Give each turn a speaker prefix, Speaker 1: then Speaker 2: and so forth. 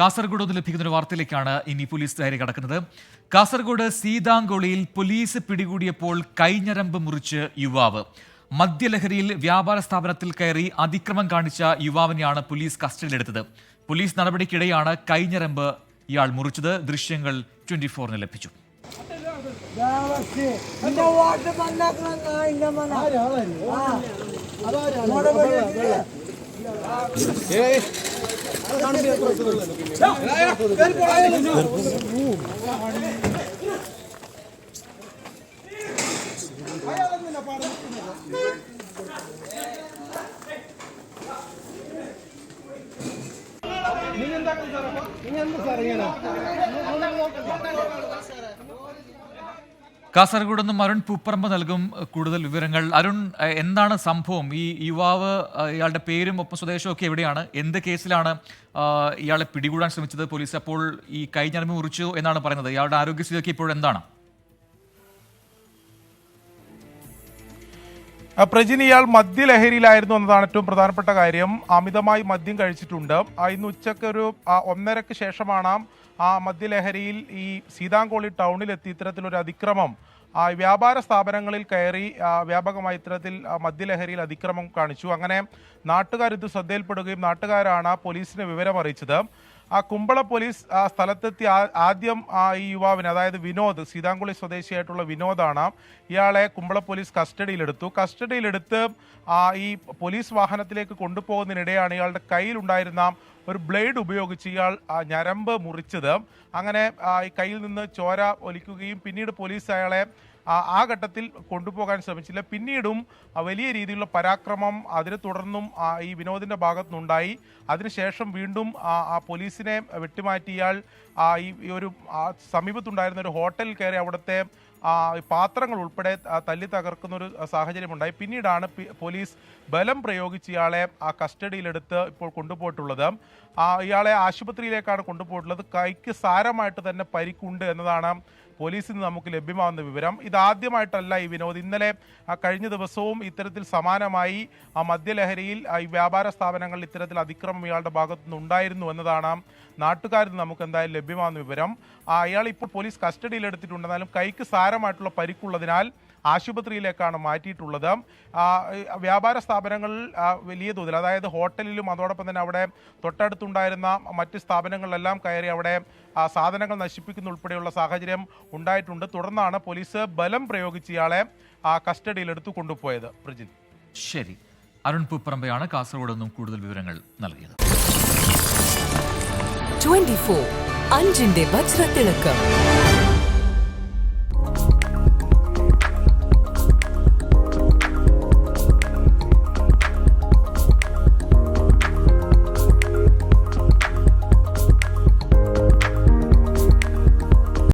Speaker 1: കാസർഗോഡ് നിന്ന് ലഭിക്കുന്ന വാർത്തയിലേക്കാണ് ഇനി പോലീസ് ഡയറി കടക്കുന്നത്. കാസർഗോഡ് സീതാങ്കോളിയിൽ പോലീസ് പിടികൂടിയപ്പോൾ കൈഞ്ഞരമ്പ് മുറിച്ച് യുവാവ്. മദ്യലഹരിയിൽ വ്യാപാര സ്ഥാപനത്തിൽ കയറി അതിക്രമം കാണിച്ച യുവാവിനെയാണ് പോലീസ് കസ്റ്റഡിയിലെടുത്തത്. പോലീസ് നടപടിക്കിടെയാണ് കൈഞ്ഞരമ്പ് ഇയാൾ മുറിച്ചത്. ദൃശ്യങ്ങൾ ട്വന്റി ഫോറിന് ലഭിച്ചു.
Speaker 2: എന്റെ വാട്ട് എന്താ സാറേ മണ്ണ എന്താ സാറേ വരൂ.
Speaker 1: കാസർഗോഡ് നിന്നും അരുൺ പൂപ്പറമ്പ് നൽകും കൂടുതൽ വിവരങ്ങൾ. അരുൺ എന്താണ് സംഭവം? ഈ യുവാവ് ഇയാളുടെ പേരും ഒപ്പം സ്വദേശവും ഒക്കെ എവിടെയാണ്? എന്ത് കേസിലാണ് ഇയാളെ പിടികൂടാൻ ശ്രമിച്ചത് പോലീസ്? അപ്പോൾ ഈ കൈഞ്ഞരമ്പ് മുറിച്ചു എന്നാണ് പറയുന്നത്. ഇയാളുടെ ആരോഗ്യസ്ഥിതിയൊക്കെ ഇപ്പോൾ എന്താണ്?
Speaker 3: പ്രജിൻ ഇയാൾ മദ്യലഹരിയിലായിരുന്നു എന്നതാണ് ഏറ്റവും പ്രധാനപ്പെട്ട കാര്യം. അമിതമായി മദ്യം കഴിച്ചിട്ടുണ്ട്. ഇന്ന് ഉച്ചയ്ക്ക് ഒരു ഒന്നരക്ക് ശേഷമാണ് ആ മദ്യലഹരിയിൽ ഈ സീതാങ്കോളി ടൗണിലെത്തി ഇത്തരത്തിലൊരു അതിക്രമം. ആ, വ്യാപാര സ്ഥാപനങ്ങളിൽ കയറി വ്യാപകമായി ഇത്തരത്തിൽ മദ്യലഹരിയിൽ അതിക്രമം കാണിച്ചു. അങ്ങനെ നാട്ടുകാർ ഇത് ശ്രദ്ധയിൽപ്പെടുകയും നാട്ടുകാരാണ് പോലീസിനെ വിവരം അറിയിച്ചത് ആ കുമ്പള പോലീസ് ആ സ്ഥലത്തെത്തി ആദ്യം ആ ഈ യുവാവിന് അതായത് വിനോദ് സീതാങ്കുളി സ്വദേശിയായിട്ടുള്ള വിനോദാണ്. ഇയാളെ കുമ്പള പോലീസ് കസ്റ്റഡിയിലെടുത്തു. കസ്റ്റഡിയിലെടുത്ത് ആ ഈ പോലീസ് വാഹനത്തിലേക്ക് കൊണ്ടുപോകുന്നതിനിടെയാണ് ഇയാളുടെ കയ്യിലുണ്ടായിരുന്ന ഒരു ബ്ലേഡ് ഉപയോഗിച്ച് ഇയാൾ ഞരമ്പ് മുറിച്ചത്. അങ്ങനെ ഈ കയ്യിൽ നിന്ന് ചോര ഒലിക്കുകയും പിന്നീട് പോലീസ് അയാളെ ആ ഘട്ടത്തിൽ കൊണ്ടുപോകാൻ ശ്രമിച്ചില്ല. പിന്നീടും വലിയ രീതിയിലുള്ള പരാക്രമം അതിനെ തുടർന്നും ഈ വിനോദിന്റെ ഭാഗത്തുനിന്നുണ്ടായി. അതിനുശേഷം വീണ്ടും ആ പോലീസിനെ വെട്ടിമാറ്റിയാൽ ഈ ഒരു സമീപത്തുണ്ടായിരുന്ന ഒരു ഹോട്ടലിൽ കയറി അവിടുത്തെ പാത്രങ്ങൾ ഉൾപ്പെടെ തല്ലി തകർക്കുന്ന ഒരു സാഹചര്യമുണ്ടായി. പിന്നീടാണ് പോലീസ് ബലം പ്രയോഗിച്ച് ഇയാളെ ആ കസ്റ്റഡിയിലെടുത്ത് ഇപ്പോൾ കൊണ്ടുപോയിട്ടുള്ളത്. ഇയാളെ ആശുപത്രിയിലേക്കാണ് കൊണ്ടുപോയിട്ടുള്ളത്. കൈക്ക് സാരമായിട്ട് തന്നെ പരിക്കുണ്ട് എന്നതാണ് പോലീസിൽ നിന്ന് നമുക്ക് ലഭ്യമാകുന്ന വിവരം. ഇതാദ്യമായിട്ടല്ല ഈ വിനോദ്. ഇന്നലെ കഴിഞ്ഞ ദിവസവും ഇത്തരത്തിൽ സമാനമായി ആ മദ്യലഹരിയിൽ ഈ വ്യാപാര സ്ഥാപനങ്ങളിൽ ഇത്തരത്തിൽ അതിക്രമം ഇയാളുടെ ഭാഗത്തു നിന്നുണ്ടായിരുന്നു എന്നതാണ് നാട്ടുകാരിൽ നമുക്ക് എന്തായാലും ലഭ്യമാകുന്ന വിവരം. ആ ഇയാൾ ഇപ്പോൾ പോലീസ് കസ്റ്റഡിയിൽ എടുത്തിട്ടുണ്ട് കൈക്ക് സാരമായിട്ടുള്ള പരിക്കുള്ളതിനാൽ ആശുപത്രിയിലേക്കാണ് മാറ്റിയിട്ടുള്ളത്. ആ, വ്യാപാര സ്ഥാപനങ്ങളിൽ വലിയ തോതിൽ അതായത് ഹോട്ടലിലും അതോടൊപ്പം തന്നെ അവിടെ തൊട്ടടുത്തുണ്ടായിരുന്ന മറ്റ് സ്ഥാപനങ്ങളിലെല്ലാം കയറി അവിടെ ആ, സാധനങ്ങൾ നശിപ്പിക്കുന്ന ഉൾപ്പെടെയുള്ള സാഹചര്യം ഉണ്ടായിട്ടുണ്ട്. തുടർന്നാണ് പോലീസ് ബലം പ്രയോഗിച്ച് ഇയാളെ ആ, കസ്റ്റഡിയിലെടുത്തു കൊണ്ടുപോയത്. പ്രജിൻ.
Speaker 1: ശരി. അരുൺ പൂപ്പറമ്പയാണ് കാസർഗോഡ് നിന്നും കൂടുതൽ വിവരങ്ങൾ നൽകിയത്.
Speaker 4: ട്വന്റി ഫോർ അഞ്ചിന്റെ വജ്രത്തിളക്കം.